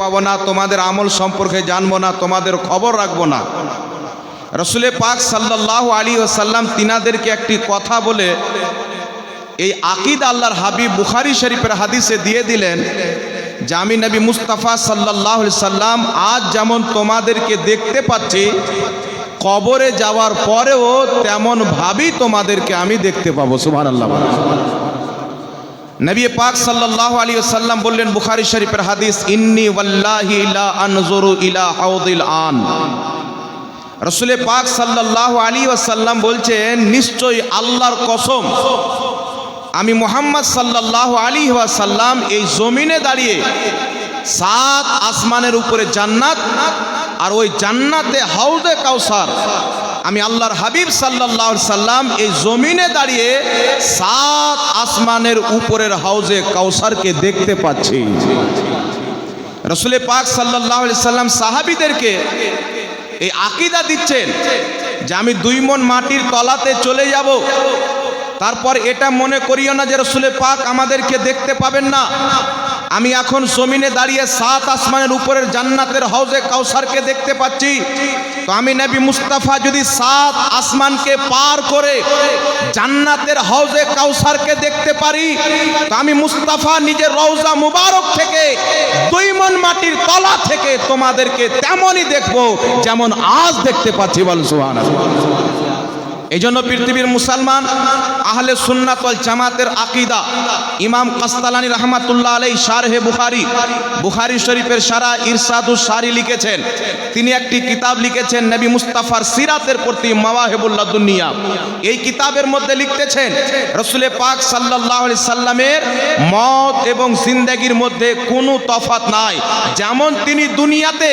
পাবো না, তোমাদের আমল সম্পর্কে জানব না, তোমাদের খবর রাখব না। রসুলে পাক সাল্লাহ আলী সাল্লাম তিনাদেরকে একটি কথা বলে এই আকিদ আল্লাহর হাবিব বুখারি শরীফের হাদিসে দিয়ে দিলেন আমি নবী মুস্তাফা সাল্লাহ সাল্লাম আজ যেমন তোমাদেরকে দেখতে পাচ্ছি, কবরে যাওয়ার পরেও তেমন ভাবি তোমাদেরকে আমি দেখতে পাবো। সুবহান আল্লাহ নবী পাক সাল্লাল্লাহু আলাইহি ওয়াসাল্লাম বললেন বুখারী শরীফের হাদিস, ইন্নী ওয়াল্লাহি লা আনজুরু ইলা হাউদিল আন। রসুলে পাক সাল্লাল্লাহু আলাইহি ওয়াসাল্লাম বলছেন, নিশ্চয়ই আল্লাহর কসম, আমি মোহাম্মদ সাল্লাল্লাহু আলাইহি ওয়াসাল্লাম এই জমিনে দাঁড়িয়ে সাত আসমানের উপরে জান্নাত আর ওই জান্নাতে হাউদে কাউসার আমি আল্লাহর হাবিব সাল্লাহ সাল্লাম এই জমিনে দাঁড়িয়ে সাত আসমানের উপরের হাউজে কাউসারকে দেখতে পাচ্ছি। রসুলে পাক সাল্লাহ সাল্লাম সাহাবিদেরকে এই আকিদা দিচ্ছেন যে আমি দুই মন মাটির তলাতে চলে যাব। তারপর এটা মনে করিও না যে রসুলে পাক আমাদেরকে দেখতে পাবেন না। আমি এখন জমিনে দাঁড়িয়ে সাত আসমানের উপরের জান্নাতের হাউজে কাউসারকে দেখতে পাচ্ছি। তো আমি নবী মুস্তাফা যদি সাত আসমানকে পার করে জান্নাতের হাউজে কাউসারকে দেখতে পারি, তো আমি মুস্তাফা নিজের রওজা মুবারক থেকে দুই মন মাটির তলা থেকে তোমাদেরকে তেমনই দেখব যেমন আজ দেখতে পাচ্ছি বল সুহান এই জন্য পৃথিবীর মুসলমান আহলে সুন্নাতল জামাতের আকিদা ইমাম কাস্তালানি রহমাতুল্লাহ আলাই শারহে বুখারি। বুখারি শরীফের সারা ইরশাদু সারি লিখেছেন। তিনি একটি কিতাব লিখেছেন নবী মুস্তাফার সিরাতের প্রতি মাওয়াহেবুল্লাহ দুনিয়া। এই কিতাবের মধ্যে লিখতেছেন, রসুলে পাক সাল্লাহ সাল্লামের মত এবং জিন্দাগির মধ্যে কোনো তফাত নাই। যেমন তিনি দুনিয়াতে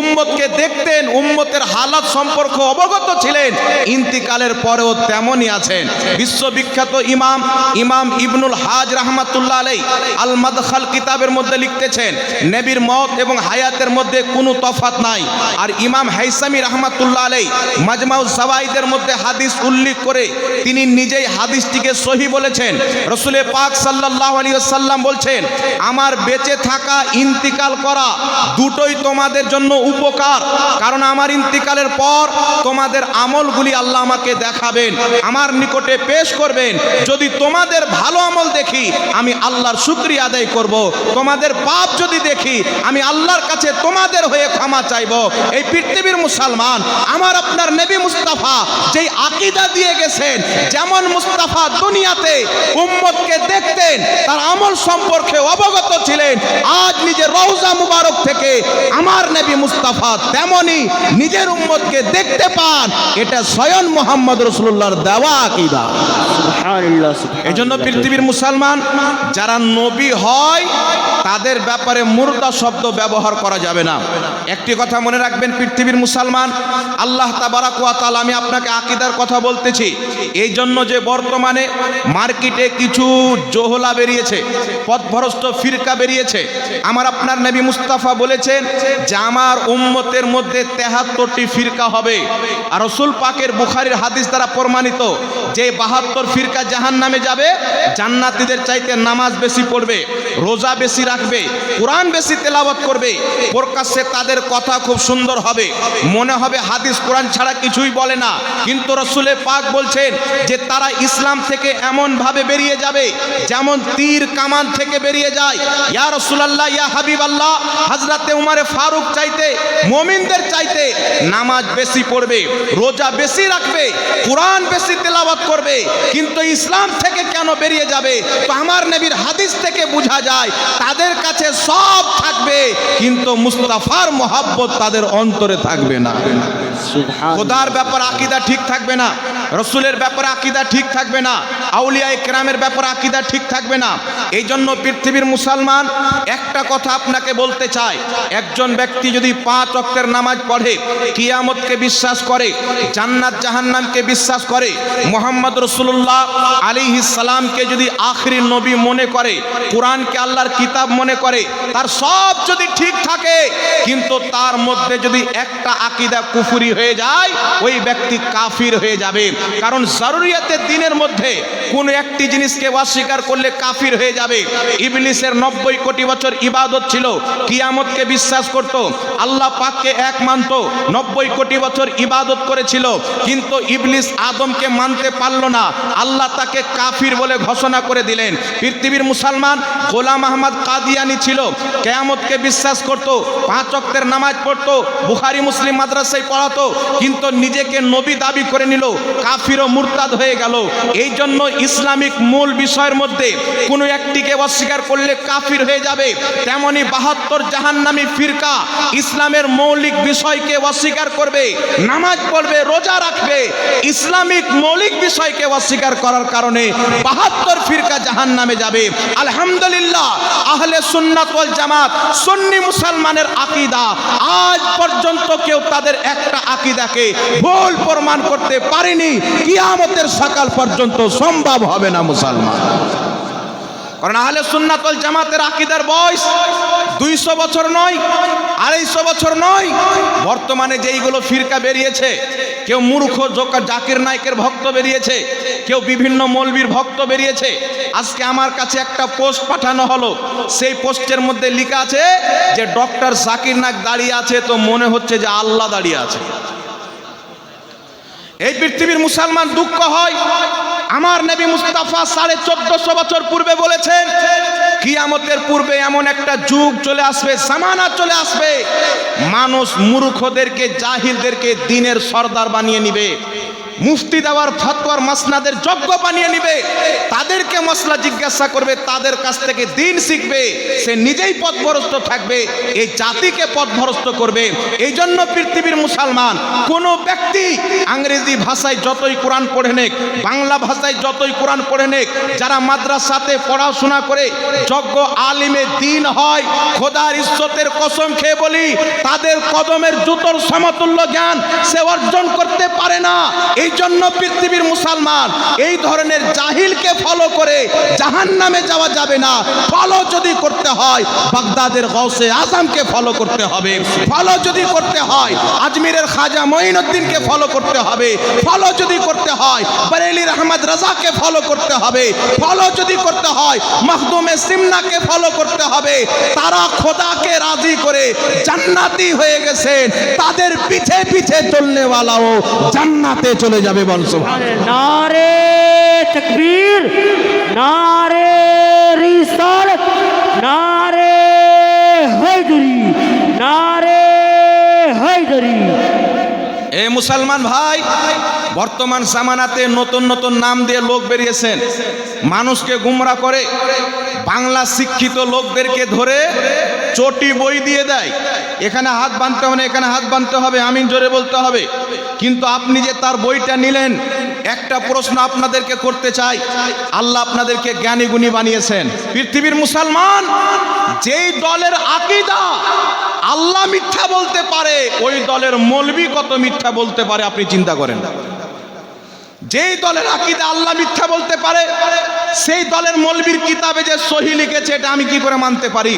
উম্মতকে দেখতেন, উম্মতের হালাত সম্পর্ক অবগত ছিলেন, ইন্তিকালের পরেও তেমনই আছেন। বিশ্ববিখ্যাত ইমাম ইমাম ইবনুল হাজ রহমাতুল্লাহ আলাই আল মাদখাল কিতাবের মধ্যে লিখতেছেন, নবীর মত এবং হায়াতের মধ্যে কোনো তফাত নাই। আর ইমাম হাইসামি রহমাতুল্লাহ আলাই মাজমাউ সাওয়াইদের মধ্যে হাদিস উল্লেখ করে তিনি নিজেই হাদিসটিকে সহি বলেছেন। রসুলে পাক সাল্লাহ আলী সাল্লাম বলছেন, আমার বেঁচে থাকা ইন্তিকাল করা দুটোই তোমাদের জন্য উপকার, কারণ আমার ইন্তিকালের পর তোমাদের আমলগুলি আল্লাহ আমাকে দেখাবেন, আমার নিকটে পেশ করবেন। যদি তোমাদের ভালো আমল দেখি, আমি আল্লাহর শুক্রিয়া আদায় করব। তোমাদের পাপ যদি দেখি, আমি আল্লাহর কাছে তোমাদের হয়ে ক্ষমা চাইব। এই পৃথিবীর মুসলমান, আমার আপনার নেবী মুস্তাফা যেই আকিদা দিয়ে গেছেন, যেমন মুস্তাফা দুনিয়াতে উম্মতকে দেখতেন, তার আমল সম্পর্কে অবগত ছিলেন, আজ নিজের রওজা মুবারক থেকে আমার নেবী মুস্তাফা তেমনি নিজের উম্মতকে দেখতে পান। এটা স্বয়ং মোহাম্মদ রসুল্লাহর দেওয়া আকিদা। এই জন্য পৃথিবীর মুসলমান যারা নবী হয় তাদের ব্যাপারে মুর্দা শব্দ ব্যবহার করা যাবে না। একটি কথা মনে রাখবেন পৃথিবীর মুসলমান আল্লাহ তাবারাক ওয়া তাআলা আমি আপনাকে আকিদার কথা বলতেছি। এই জন্য যে বর্তমানে মার্কেটে কিছু জোহলা বেরিয়েছে পথভ্রষ্ট ফিরকা বেরিয়েছে আমার আপনার নবী মুস্তাফা বলেছেন যে আমার উম্মতের মধ্যে তেহাত্তরটি ফিরকা হবে। আর রসুল পাকের বুখারির হাদিস দ্বারা প্রমাণিত, যে বাহাত্তর ফিরকা জাহান নামে যাবে, জান্নাতীদের চাইতে নামাজ বেশি পড়বে, রোজা বেশি রাখবে, কোরআন বেশি তেলাওয়াত করবে, প্রকাশ্যে তাদের কথা খুব সুন্দর হবে, মনে হবে হাদিস কোরআন ছাড়া কিছুই বলে না। কিন্তু রসুলে পাক বলছেন যে তারা ইসলাম থেকে এমন ভাবে বেরিয়ে যাবে, যেমন তীর কামান থেকে বেরিয়ে যায়। ইয়া রসুলাল্লাহ, ইয়া হাবিব আল্লাহ হাজরাতে উমারে ফারুক চাইতে, মমিনদের চাইতে নামাজ বেশি পড়বে, রোজা বেশি রাখবে কোরআন বেশি তেলাওয়াত করবে কিন্তু ইসলাম থেকে কেন বেরিয়ে যাবে? তো আমার নবীর হাদিস থেকে বোঝা যায় তাদের কাছে সব থাকবে কিন্তু মুস্তাফার মোহাব্বত তাদের অন্তরে থাকবে না। খোদার ব্যাপার আকিদা ঠিক থাকবে না রসুলের ব্যাপারে আকিদা ঠিক থাকবে না আউলিয়া একরামের ব্যাপারে আকিদা ঠিক থাকবে না। এই জন্য পৃথিবীর মুসলমান একটা কথা আপনাকে বলতে চাই একজন ব্যক্তি যদি পাঁচ অক্টের নামাজ পড়ে কিয়ামতকে বিশ্বাস করে জান্নাত জাহান্নামকে বিশ্বাস করে, মোহাম্মদ রসুল্লাহ আলী সালামকে যদি আখরি নবী মনে করে, কোরআনকে আল্লাহর কিতাব মনে করে, তার সব যদি ঠিক থাকে, কিন্তু তার মধ্যে যদি একটা আকিদা কুফুরি হয়ে যায়, ওই ব্যক্তি কাফির হয়ে যাবে। কারণ জরুরিয়াতের দিনের মধ্যে কোনো একটি জিনিসকে অস্বীকার করলে কাফির হয়ে যাবে। ইবলিসের নব্বই কোটি বছর ইবাদত ছিল, কিয়ামতকে বিশ্বাস করত, আল্লাহ পাককে এক মানত, নব্বই কোটি বছর ইবাদত করেছিল, কিন্তু ইবলিস আদমকে মানতে পারল না। আল্লাহ তাকে কাফির বলে ঘোষণা করে দিলেন। পৃথিবীর মুসলমান গোলাম আহমদ কাদিয়ানি ছিল। কেয়ামতকে বিশ্বাস করত, পাঁচ অক্তের নামাজ পড়তো, বুখারি, মুসলিম মাদ্রাসায় পড়াতো, কিন্তু নিজেকে নবী দাবি করে নিল, কাফির ও মুরতাদ হয়ে গেল। এই জন্য ইসলামিক মূল বিষয়ের মধ্যে কোনো একটিকে অস্বীকার করলে কাফির হয়ে যাবে। তেমনি বাহাত্তর জাহান্নামী ফিরকা ইসলামের মৌলিক বিষয়কে অস্বীকার করবে, নামাজ পড়বে, রোজা রাখবে। ইসলামিক মৌলিক বিষয়কে অস্বীকার করার কারণে বাহাত্তর ফিরকা জাহান নামে যাবে। আলহামদুলিল্লাহ, আহলে সুন্নাত জামাত, সুন্নি মুসলমানের আকিদা, আজ পর্যন্ত কেউ তাদের একটা আকিদাকে ভুল প্রমাণ করতে পারেনি। কিয়ামতের সকাল পর্যন্ত সম্ভব হবে না মুসলমান। কারণ আহলে সুন্নাত ওয়াল জামাতের আকিদার বয়স দুইশো বছর নয়, আড়াইশো বছর নয়। বর্তমানে যেইগুলো ফিরকা বেরিয়েছে, কেউ মূর্খ জাকির নায়কের ভক্ত বেরিয়েছে, কেউ বিভিন্ন মৌলবীর ভক্ত বেরিয়েছে। আজকে আমার কাছে একটা পোস্ট পাঠানো হলো, সেই পোস্টের মধ্যে লেখা আছে যে, ডক্টর জাকির নায়ক দাঁড়িয়ে আছে তো মনে হচ্ছে যে আল্লাহ দাঁড়িয়ে আছে। এই পৃথিবীর মুসলমান দুঃখ হয় আমার নবী মুস্তাফা সাড়ে চোদ্দশো বছর পূর্বে বলেছেন, কিয়ামতের পূর্বে এমন একটা যুগ চলে আসবে সামানা চলে আসবে। মানুষ মূর্খদেরকে, জাহিলদেরকে দিনের সর্দার বানিয়ে নিবে। মুফতি দেওয়ার ফতোয়ার মাসনাদের যোগ্য বানিয়ে নিবে। তাদেরকে মশলা জিজ্ঞাসা করবে, তাদের কাছ থেকে দিন শিখবে, সে নিজেই পথভ্রষ্ট থাকবে, এই জাতিকে পথভ্রষ্ট করবে। এই জন্য পৃথিবীর মুসলমান, কোন ব্যক্তি ইংরেজি ভাষায় যতই কোরআন পড়ে নেক, বাংলা ভাষায় যতই কোরআন পড়ে নেক, যারা মাদ্রাসাতে পড়াশোনা করে যজ্ঞ আলিমে দিন হয়, খোদার ইজ্জতের কসম খেয়ে বলি, তাদের কদমের জুতোর সমতুল্য জ্ঞান সে অর্জন করতে পারে না। এই জন্য পৃথিবীর মুসলমান এই ধরনের জাহিলকে ফলো করে জাহান নামে যাওয়া যাবে না। ফলো যদি করতে হয়, বাগদাদের গৌসে আজমকে ফলো করতে হবে। ফলো যদি করতে হয়, আজমিরের খাজা মঈনুদ্দিনকে ফলো করতে হবে। ফলো যদি করতে হয় বরেলির আহমদ রাজাকে ফলো করতে হবে। ফলো যদি করতে হয়, মখদুমে সিমনাকে ফলো করতে হবে। তারা খোদাকে রাজি করে জান্নাতি হয়ে গেছেন। তাদের পিছে পিছে চলনেওয়ালাও জান্নাতে চলে হয়ে যাবে বলছো নারে তকবীর নারে রিসালত নারে হায়দরি নারে হায়দরি। এ মুসলমান ভাই বর্তমান জামানাতে নতুন নতুন নাম দিয়ে লোক বেরিয়েছেন। মানুষকে গুমরা করে বাংলা শিক্ষিত লোকদেরকে ধরে চটি বই দিয়ে দেয়। এখানে হাত বানতে হবে না, এখানে হাত বানতে হবে আমিন জোরে বলতে হবে। কিন্তু আপনি যে তার বইটা নিলেন একটা প্রশ্ন আপনাদেরকে করতে চাই। আল্লাহ আপনাদেরকে জ্ঞানী গুণী বানিয়েছেন। পৃথিবীর মুসলমান যেই দলের আকিদা আল্লাহ মিথ্যা বলতে পারে ওই দলের মলবি কত মিথ্যা বলতে পারে আপনি চিন্তা করেন। যেই দলের আকিদা আল্লাহ মিথ্যা বলতে পারে, সেই দলের মলবির কিতাবে যে সহি লিখেছে, এটা আমি কি করে মানতে পারি?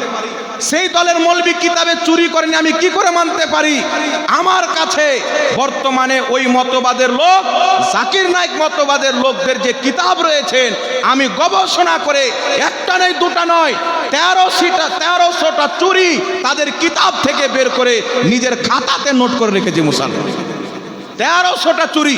সেই দলের মলবি কিতাবে চুরি করেনি, আমি কি করে মানতে পারি? আমার কাছে বর্তমানে ওই মতবাদের লোক, জাকির নায়ক মতবাদের লোকদের যে কিতাব রয়েছেন, আমি গবেষণা করে একটা নয়, দুটা নয় তেরোশিটা তেরোশোটা চুরি তাদের কিতাব থেকে বের করে নিজের খাতাতে নোট করে রেখেছি মুসলমান তেরোশোটা চুরি।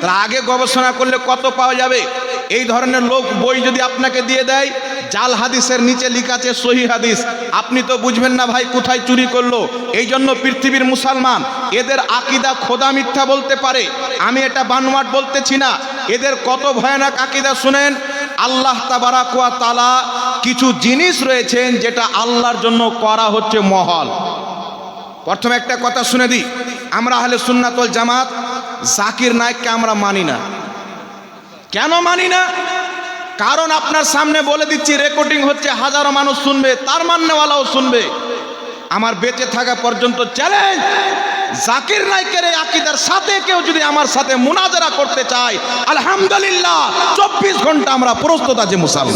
তার আগে গবেষণা করলে কত পাওয়া যাবে? এই ধরনের লোক বই যদি আপনাকে দিয়ে দেয়, জাল হাদিসের নিচে লেখা আছে সহি হাদিস। আপনি তো বুঝবেন না ভাই কোথায় চুরি করল। এই জন্য পৃথিবীর মুসলমান, এদের আকিদা খোদা মিথ্যা বলতে পারে। আমি এটা বানোয়াট বলতেছি না। এদের কত ভয়ানক আকিদা শুনেন? আল্লাহ তাবারাকুয়া তালা কিছু জিনিস রয়েছেন যেটা আল্লাহর জন্য করা হচ্ছে মহল। প্রথমে একটা কথা শুনে দিই। আমরা হলে সুন্নাতল জামাত জাকির নায়ককে আমরা মানি না। কেন মানি না? কারণ আপনার সামনে বলে দিচ্ছি রেকর্ডিং হচ্ছে হাজারো মানুষ শুনবে তার মান্যওয়ালাও শুনবে। আমার বেঁচে থাকা পর্যন্ত চ্যালেঞ্জ জাকির নাইকের এই আকিদার সাথে কেউ যদি আমার সাথে মুনাজারা করতে চায় আলহামদুলিল্লাহ চব্বিশ ঘণ্টা আমরা প্রস্তুত আছে মুসলমান।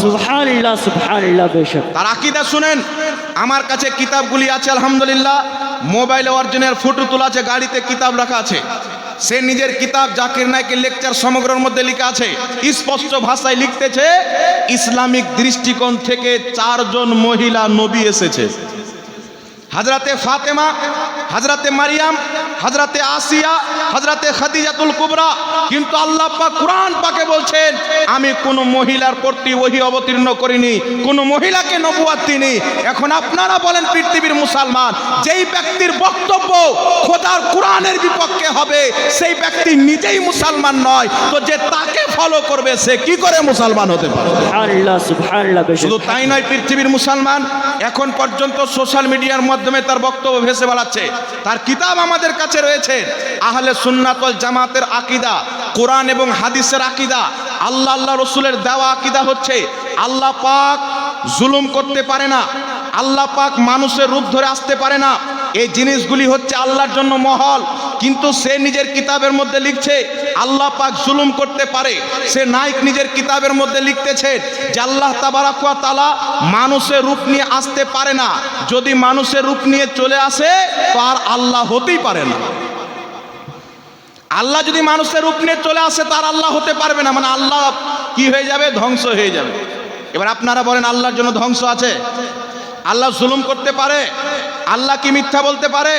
তার আকিদা শুনেন আমার কাছে কিতাবগুলি আছে আলহামদুলিল্লাহ মোবাইল অর্জনের ফটো তোলা আছে গাড়িতে কিতাব রাখা আছে। সে নিজের কিতাব জাকির নায়কের লেকচার সমগ্রের মধ্যে লেখা আছে। স্পষ্ট ভাষায় লিখতেছে, ইসলামিক দৃষ্টিকোণ থেকে চারজন মহিলা নবী এসেছে। হাজরাতে ফাতেমা হাজরাতে মারিয়াম হাজরাতে আসিয়া হাজরাতে খাদিজাতুল কুবরা। কিন্তু আল্লাহ পাক কোরআন পাকে বলছেন আমি কোন মহিলার প্রতি ওহি অবতীর্ণ করিনি কোন মহিলাকে নবুয়াত তিনি এখন আপনারা বলেন পৃথিবীর মুসলমান যেই ব্যক্তির বক্তব্য খোদার কোরআনের বিপক্ষে হবে সেই ব্যক্তি নিজেই মুসলমান নয় তো যে তাকে ফলো করবে সে কি করে মুসলমান হতে পারে? শুধু তাই নয় পৃথিবীর মুসলমান এখন পর্যন্ত সোশ্যাল মিডিয়ার মাধ্যমে তার বক্তব্য ভেসে বেড়াচ্ছে। তার কিতাব আমাদের কাছে রয়েছে। আহলে সুন্নাতল জামাতের আকিদা, কোরআন এবং হাদিসের আকিদা। আল্লাহ আল্লাহ রসুলের দেওয়া আকিদা হচ্ছে, আল্লাহ পাক জুলুম করতে পারে না, আল্লাহ পাক মানুষের রূপ ধরে আসতে পারে না। এই জিনিসগুলি হচ্ছে আল্লাহর জন্য মহল। কিন্তু সে নিজের কিতাবের মধ্যে লিখছে, আল্লাহ পাক জুলুম করতে পারে। সে নাইক নিজের কিতাবের মধ্যে লিখতেছে যে আল্লাহ তাবারাকুয়া তালা মানুষের রূপ নিয়ে আসতে পারে না। যদি মানুষের রূপ নিয়ে চলে আসে, তো আর আল্লাহ হতেই পারে না। আল্লাহ যদি মানুষের রূপ নিয়ে চলে আসে তার আল্লাহ হতে পারবে না। মানে আল্লাহ কি হয়ে যাবে? ধ্বংস হয়ে যাবে। এবার আপনারা বলেন, আল্লাহর জন্য ধ্বংস আছে? আল্লাহ জুলুম করতে পারে? আল্লাহ কি মিথ্যা বলতে পারে?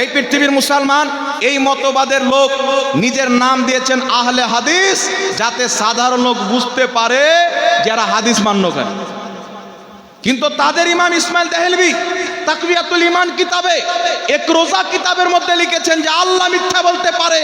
এই পৃথিবীর মুসলমান, এই মতবাদের লোক নিজের নাম দিয়েছেন আহলে হাদিস, যাতে সাধারণ লোক বুঝতে পারে যারা হাদিস মান্য করে কিন্তু তাদের ইমাম ইসমাইল দেহেলবি তাকবিয়াতুল ইমান কিতাবে এক রোজা কিতাবের মধ্যে লিখেছেন যে আল্লাহ মিথ্যা বলতে পারে।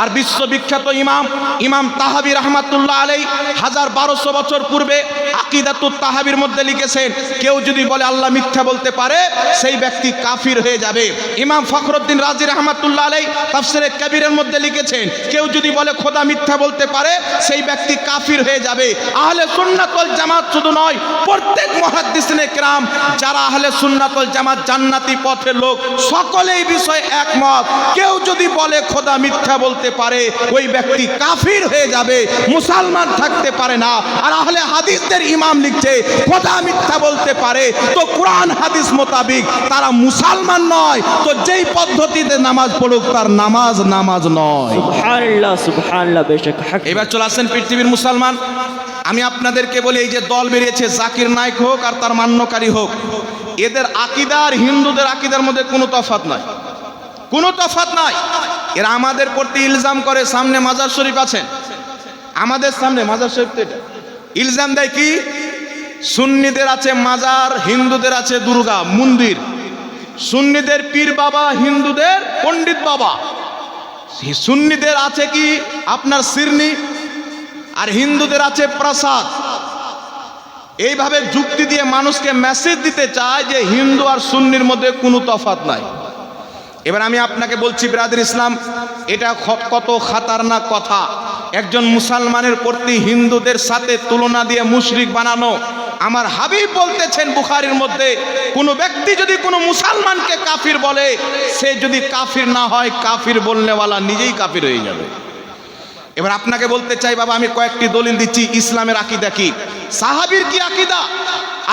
আর বিশ্ববিখ্যাত ইমাম ইমাম তাহাবি রহমাতুল্লাহ আলাই হাজার বারোশো বছর পূর্বে আকিদাতুল তাহাবির মধ্যে লিখেছেন, কেউ যদি বলে আল্লাহ মিথ্যা বলতে পারে, সেই ব্যক্তি কাফির হয়ে যাবে। ইমাম ফখরুদ্দিন রাজি রহমাতুল্লাহ আলাই তাফসিরে কবিরের মধ্যে লিখেছেন, কেউ যদি বলে খোদা মিথ্যা বলতে পারে, সেই ব্যক্তি কাফির হয়ে যাবে। আহলে সুন্নাতল জামাত শুধু নয়, প্রত্যেক মহাদ্দিসিনে কেরাম যারা আহলে সুন্নাতল জামাত জান্নাতি পথের লোক, সকলেই বিষয়ে একমত। কেউ যদি বলে খোদা মিথ্যা বলতে পারে, ওই ব্যক্তি কাফির হয়ে যাবে, মুসলমান থাকতে পারে না। আর আহলে হাদিসদের ইমাম লিখছে খোদা মিথ্যা বলতে পারে তো কোরআন হাদিস মোতাবিক তারা মুসলমান নয় তো যেই পদ্ধতিতে নামাজ পড়ুক তার নামাজ নামাজ নয়। এবার চলে আসেন পৃথিবীর মুসলমান। আমি আপনাদেরকে বলি এই যে দল বেরিয়েছে জাকির নায়ক হোক আর তার মান্যকারী হোক এদের আকিদার হিন্দুদের আকিদার মধ্যে কোনো তফাত নাই। কোনো তফাত নাই। এরা আমাদের প্রতি ইলজাম করে সামনে মাজার শরীফ আছেন আমাদের সামনে মাজার শরীফ তো এটা। ইলজাম দেয় কি? সুন্নিদের আছে মাজার, হিন্দুদের আছে দুর্গা, মন্দির। সুন্নিদের পীর বাবা, হিন্দুদের পণ্ডিত বাবা। সুন্নিদের আছে কি? আপনার সিরনি। আর হিন্দুদের আছে প্রসাদ। এইভাবে যুক্তি দিয়ে মানুষকে মেসেজ দিতে চায় যে হিন্দু আর সুন্নির মধ্যে কোনো তফাত নাই। এবার আমি আপনাকে বলছি, ব্রাদের ইসলাম, এটা কত খাতারনাক কথা। একজন মুসলমানের প্রতি হিন্দুদের সাথে তুলনা দিয়ে মুশরিক বানানো। আমার হাবিব বলতেছেন বুখারির মধ্যে, কোনো ব্যক্তি যদি কোনো মুসলমানকে কাফির বলে, সে যদি কাফির না হয়, কাফির বলনেওয়ালা নিজেই কাফির হয়ে যাবে। এবার আপনাকে বলতে চাই, বাবা, আমি কয়েকটি দলিল দিচ্ছি, ইসলামের আকিদা কি? সাহাবির কি আকিদা?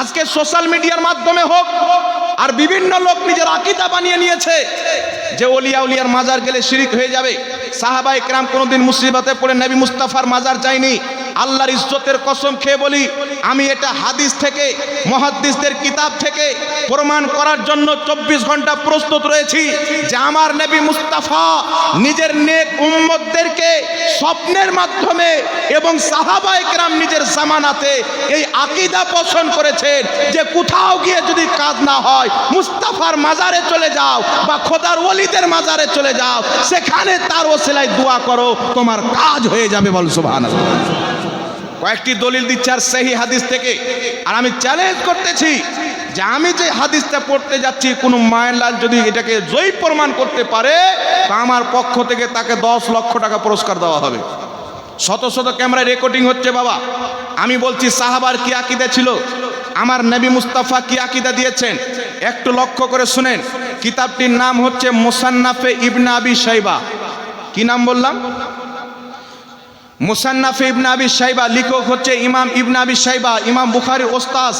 আজকে সোশ্যাল মিডিয়ার মাধ্যমে হোক আর বিভিন্ন লোক নিজের আকিদা বানিয়ে নিয়েছে যে ওলিয়া উলিয়ার মাজার গেলে শিরিক হয়ে যাবে। সাহাবা ইকরাম কোনোদিন মুসিবতে পড়ে, নবী মুস্তাফার মাজার যায়নি আল্লাহর ইজ্জতের কসম খেয়ে বলি, আমি এটা হাদিস থেকে, মহাদ্দিসদের কিতাব থেকে প্রমাণ করার জন্য চব্বিশ ঘণ্টা প্রস্তুত রয়েছি যে আমার নবী মুস্তাফা নিজের নেক উম্মতদেরকে স্বপ্নের মাধ্যমে এবং সাহাবা একরাম নিজের জামানাতে এই আকিদা পোষণ করেছেন যে কোথাও গিয়ে যদি কাজ না হয়, মুস্তাফার মাজারে চলে যাও বা খোদার ওলিদের মাজারে চলে যাও, সেখানে তার ওসিলায় দোয়া করো, তোমার কাজ হয়ে যাবে বল সুবহানাল্লাহ। কয়েকটি দলিল দিচ্ছে আর সেই হাদিস থেকে। আর আমি চ্যালেঞ্জ করতেছি যে আমি যে হাদিসটা পড়তে যাচ্ছি, কোনো মায়ের লাল যদি এটাকে জয়ী প্রমাণ করতে পারে আমার পক্ষ থেকে তাকে দশ লক্ষ টাকা পুরস্কার দেওয়া হবে। শত শত ক্যামেরায় রেকর্ডিং হচ্ছে বাবা। আমি বলছি, সাহাবার কি আকিদা ছিল? আমার নবী মুস্তাফা কি আকিদা দিয়েছেন? একটু লক্ষ্য করে শুনেন। কিতাবটির নাম হচ্ছে মোসান্নাফে ইবনা আবি সাইবা কি নাম বললাম? মুসান্নাফ ইবনাবি সাইবা লেখক হচ্ছে ইমাম ইবনাবি সাইবা ইমাম বুখারি ওস্তাস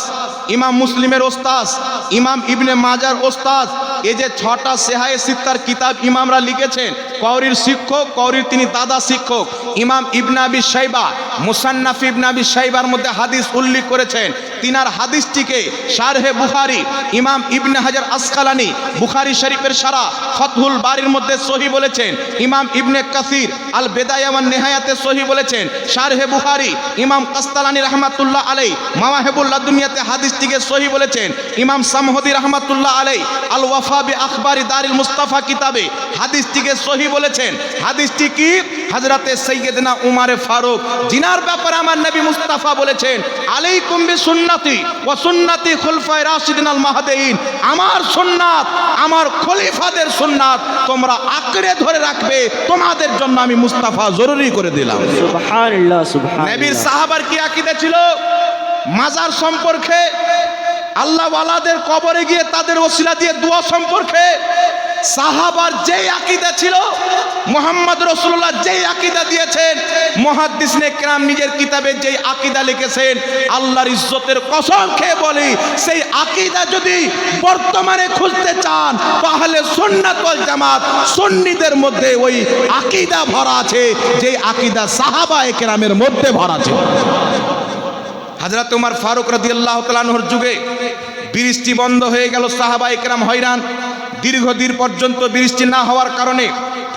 ইমাম মুসলিমের ওস্তাস ইমাম ইবনে মাজার ওস্তাস এই যে ছটা সেহায় সিত্তার কিতাব ইমামরা লিখেছেন কৌরির শিক্ষক কৌরির তিনি দাদা শিক্ষক। ইমাম ইবনাবি সাইবা মুসান্নাফ ইবনাবি সাইবার মধ্যে হাদিস উল্লেখ করেছেন তিনার হাদিসটিকে শারহে বুখারী, ইমাম ইবনে হাজার আসকালানি বুখারী শরীফের সারা ফতহুল বাড়ির মধ্যে সহি বলেছেন। ইমাম ইবনে কাসির আল বেদায়ামান নেহায়াতে সহি বলেছেন। শারহে বুখারী, ইমাম কাস্তালানি রহমাতুল্লাহ আলাই মাওয়াহেবুল্লাহ দুনিয়াতে হাদিসটিকে সহি বলেছেন। ইমাম সামহদি রহমাতুল্লাহ আলাই আল ওয়াফা বি আখবারি দারিল মুস্তাফা কিতাবে হাদিসটিকে সহি বলেছেন। হাদিসটি কি? হযরতে সৈয়দনা উমারে ফারুক জিনার ব্যাপারে আমার নবী মুস্তাফা বলেছেন, আলাইকুম বি সুন্নতি ওয়া সুন্নতি খুলফায়ে রাশিদিন আল মাহদিন। আমার সুন্নাত আমার খলিফাদের সুন্নাত তোমরা আঁকড়ে ধরে রাখবে। তোমাদের জন্য আমি মুস্তাফা জরুরি করে দিলাম। নবীর সাহাবার কি আকীদা ছিল? মাজার সম্পর্কে আল্লাহ ওয়ালাদের কবরে গিয়ে তাদের ওসিলা দিয়ে দোয়া সম্পর্কে সাহাবার যেই আকিদা ছিল, মোহাম্মদ রসুল্লাহ যেই আকিদা দিয়েছেন মহাদ্দিসনে কেরাম নিজের কিতাবে যেই আকিদা লিখেছেন, আল্লাহর ইজ্জতের কসম খেয়ে বলি, সেই আকিদা যদি বর্তমানে খুঁজতে চান, তাহলে সুন্নাতল জামাত সুন্নিদের মধ্যে ওই আকিদা ভরা আছে যে আকিদা সাহাবা একরামের মধ্যে ভরা আছে। হাজরত উমার ফারুক রাদি আল্লাহ তালানহর যুগে বৃষ্টি বন্ধ হয়ে গেল, সাহাবা একরাম হয়রান। দীর্ঘদিন পর্যন্ত বৃষ্টি না হওয়ার কারণে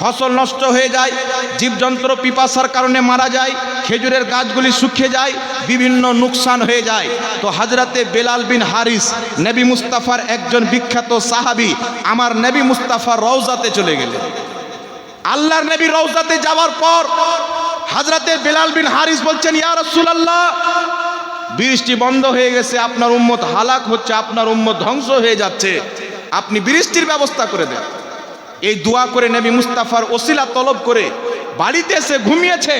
ফসল নষ্ট হয়ে যায় জীবজন্তু পিপাসার কারণে মারা যায়, খেজুরের গাছগুলি শুকিয়ে যায়, বিভিন্ন নুকসান হয়ে যায়। তো হাজরাতে বেলাল বিন হারিস, নবী মুস্তাফার একজন বিখ্যাত সাহাবি, আমার নবী মুস্তাফার রওজাতে চলে গেলেন। আল্লাহর নবী রওজাতে যাওয়ার পর হাজরাতে বেলাল বিন হারিস বলছেন, ইয়া রাসূলুল্লাহ, বৃষ্টি বন্ধ হয়ে গেছে, আপনার উম্মত হালাক হচ্ছে, আপনার উম্মত ধ্বংস হয়ে যাচ্ছে। আপনি বৃষ্টির ব্যবস্থা করে দেন। এই দোয়া করে নবী মুস্তাফার ওসিলা তলব করে বাড়িতে এসে ঘুমিয়েছে।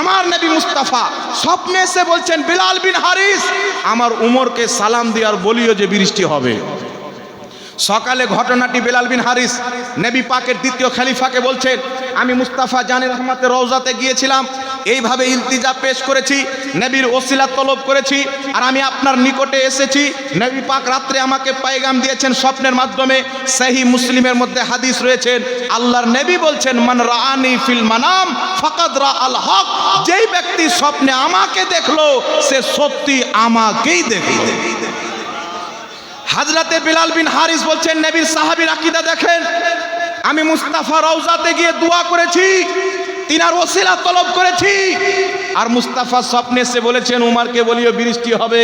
আমার নবী মুস্তাফা স্বপ্নে এসে বলছেন, বিলাল বিন হারিস, আমার উমরকে সালাম দেওয়ার বলিও যে বৃষ্টি হবে। সকালে ঘটনাটি বেলাল বিন হারিস, নবী পাকের দ্বিতীয় খালিফাকে বলছেন আমি মুস্তাফা জানি রহমতের রওজাতে গিয়েছিলাম, এইভাবে ইলতিজা পেশ করেছি, নবীর ওসিলা তলব করেছি, আর আমি আপনার নিকটে এসেছি। নবী পাক রাত্রে আমাকে পায়গাম দিয়েছেন স্বপ্নের মাধ্যমে, সেই মুসলিমের মধ্যে হাদিস রয়েছেন আল্লাহর নবী বলছেন, মান রাআনি ফিল মানাম, ফাকাদ রা আল হক, যেই ব্যক্তি স্বপ্নে আমাকে দেখল, সে সত্যি আমাকেই দেখল। হাজরাতে বিলাল বিন হারিস বলছেন, নবীর সাহাবীর আকীদা দেখেন, আমি মুস্তাফা রওজাতে গিয়ে দোয়া করেছি, তিনার ওসিলা তলব করেছি, আর মুস্তাফা স্বপ্নে এসে বলেছেন, উমারকে বলিও বৃষ্টি হবে।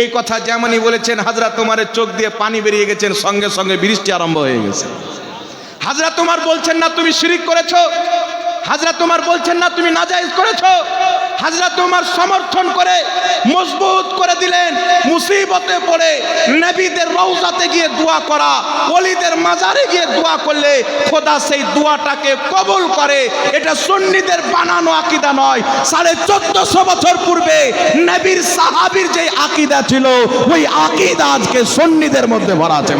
এই কথা যেমনই বলেছেন হাজরা উমারের চোখ দিয়ে পানি বেরিয়ে গেছেন, সঙ্গে সঙ্গে বৃষ্টি আরম্ভ হয়ে গেছে। হাজরা তোমার বলছেন না, তুমি শিরিক করেছ। হাজরা তোমার বলছেন না, তুমি নাজাইজ করেছ। হাজরা তোমার সমর্থন করে, মজবুত করে দিলেন। মুসিবতে পড়ে নবীদের রওজাতে গিয়ে দোয়া করা, ওলিদের মাজারে গিয়ে দোয়া করলে খোদা সেই দোয়াটাকে কবুল করে। এটা সুন্নিদের বানানো আকিদা নয়। সাড়ে চোদ্দশো বছর পূর্বে নবীর সাহাবীর যে আকিদা ছিল, ওই আকিদা আজকে সুন্নিদের মধ্যে ভরা আছে।